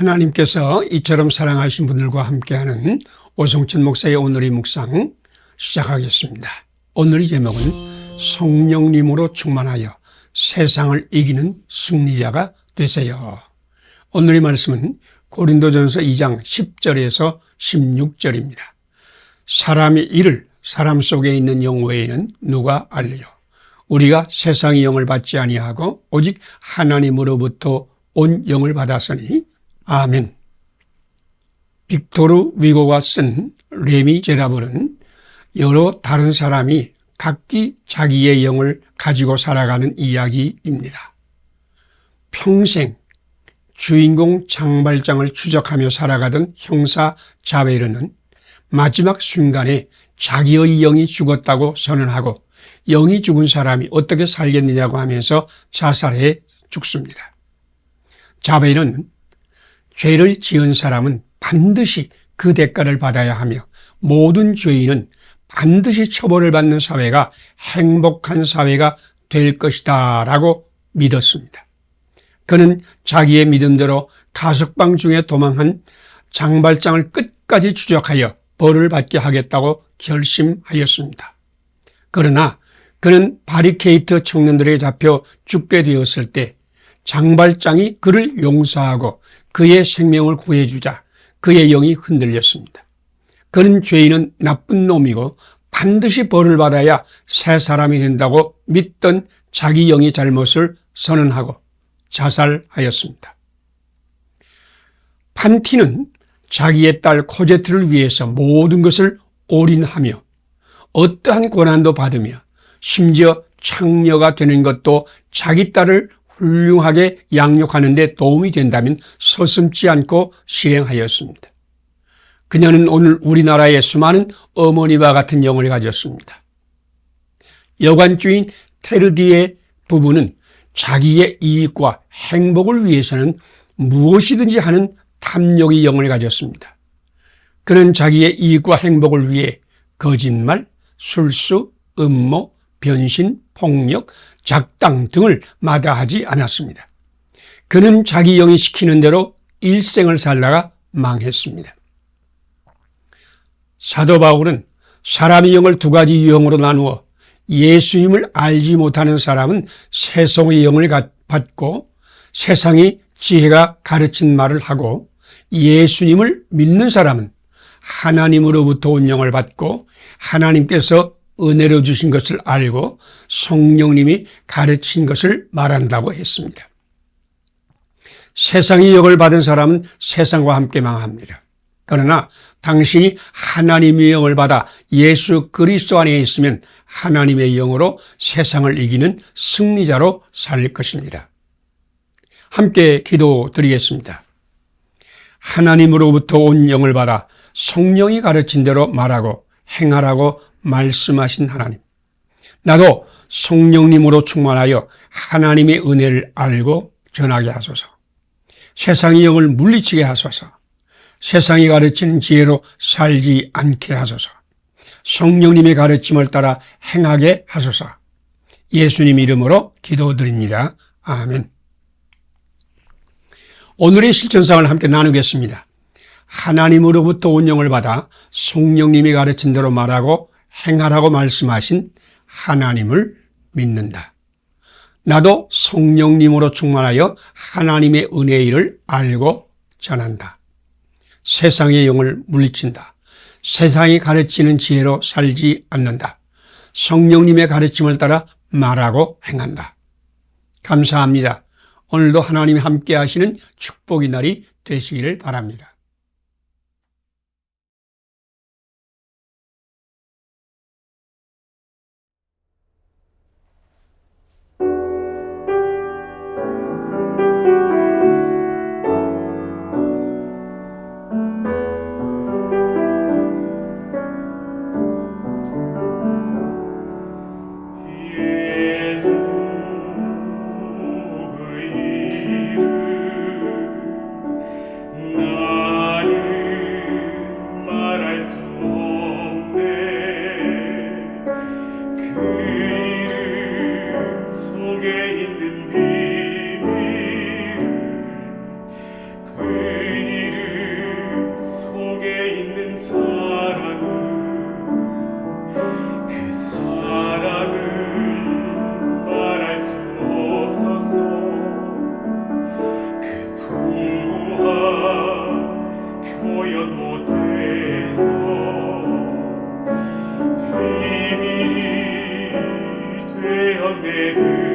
하나님께서 이처럼 사랑하신 분들과 함께하는 오성천 목사의 오늘의 묵상 시작하겠습니다. 오늘의 제목은 성령님으로 충만하여 세상을 이기는 승리자가 되세요. 오늘의 말씀은 고린도전서 2장 10절에서 16절입니다. 사람이 이를 사람 속에 있는 영 외에는 누가 알려? 우리가 세상의 영을 받지 아니하고 오직 하나님으로부터 온 영을 받았으니 아멘. 빅토르 위고가 쓴 레미제라블은 여러 다른 사람이 각기 자기의 영을 가지고 살아가는 이야기입니다. 평생 주인공 장발장을 추적하며 살아가던 형사 자베르는 마지막 순간에 자기의 영이 죽었다고 선언하고 영이 죽은 사람이 어떻게 살겠느냐고 하면서 자살해 죽습니다. 자베르는 죄를 지은 사람은 반드시 그 대가를 받아야 하며 모든 죄인은 반드시 처벌을 받는 사회가 행복한 사회가 될 것이다 라고 믿었습니다. 그는 자기의 믿음대로 가석방 중에 도망한 장발장을 끝까지 추적하여 벌을 받게 하겠다고 결심하였습니다. 그러나 그는 바리케이트 청년들에 잡혀 죽게 되었을 때 장발장이 그를 용서하고 그의 생명을 구해주자 그의 영이 흔들렸습니다. 그는 죄인은 나쁜 놈이고 반드시 벌을 받아야 새 사람이 된다고 믿던 자기 영의 잘못을 선언하고 자살하였습니다. 판티는 자기의 딸 코제트를 위해서 모든 것을 올인하며 어떠한 고난도 받으며 심지어 창녀가 되는 것도 자기 딸을 훌륭하게 양육하는 데 도움이 된다면 서슴지 않고 실행하였습니다. 그녀는 오늘 우리나라의 수많은 어머니와 같은 영을 가졌습니다. 여관주인 테르디의 부부는 자기의 이익과 행복을 위해서는 무엇이든지 하는 탐욕의 영을 가졌습니다. 그는 자기의 이익과 행복을 위해 거짓말, 술수, 음모, 변신, 폭력, 작당 등을 마다하지 않았습니다. 그는 자기 영이 시키는 대로 일생을 살다가 망했습니다. 사도 바울은 사람의 영을 두 가지 유형으로 나누어 예수님을 알지 못하는 사람은 세상의 영을 받고 세상의 지혜가 가르친 말을 하고 예수님을 믿는 사람은 하나님으로부터 온 영을 받고 하나님께서 은혜로 주신 것을 알고 성령님이 가르친 것을 말한다고 했습니다. 세상의 역을 받은 사람은 세상과 함께 망합니다. 그러나 당신이 하나님의 영을 받아 예수 그리스도 안에 있으면 하나님의 영으로 세상을 이기는 승리자로 살 것입니다. 함께 기도 드리겠습니다. 하나님으로부터 온 영을 받아 성령이 가르친 대로 말하고 행하라고 말씀하신 하나님. 나도 성령님으로 충만하여 하나님의 은혜를 알고 전하게 하소서. 세상의 영을 물리치게 하소서. 세상이 가르치는 지혜로 살지 않게 하소서. 성령님의 가르침을 따라 행하게 하소서. 예수님 이름으로 기도드립니다. 아멘. 오늘의 실천상을 함께 나누겠습니다. 하나님으로부터 온 영을 받아 성령님이 가르친 대로 말하고 행하라고 말씀하신 하나님을 믿는다. 나도 성령님으로 충만하여 하나님의 은혜의 일을 알고 전한다. 세상의 영을 물리친다. 세상이 가르치는 지혜로 살지 않는다. 성령님의 가르침을 따라 말하고 행한다. 감사합니다. 오늘도 하나님이 함께 하시는 축복의 날이 되시기를 바랍니다. 내 그.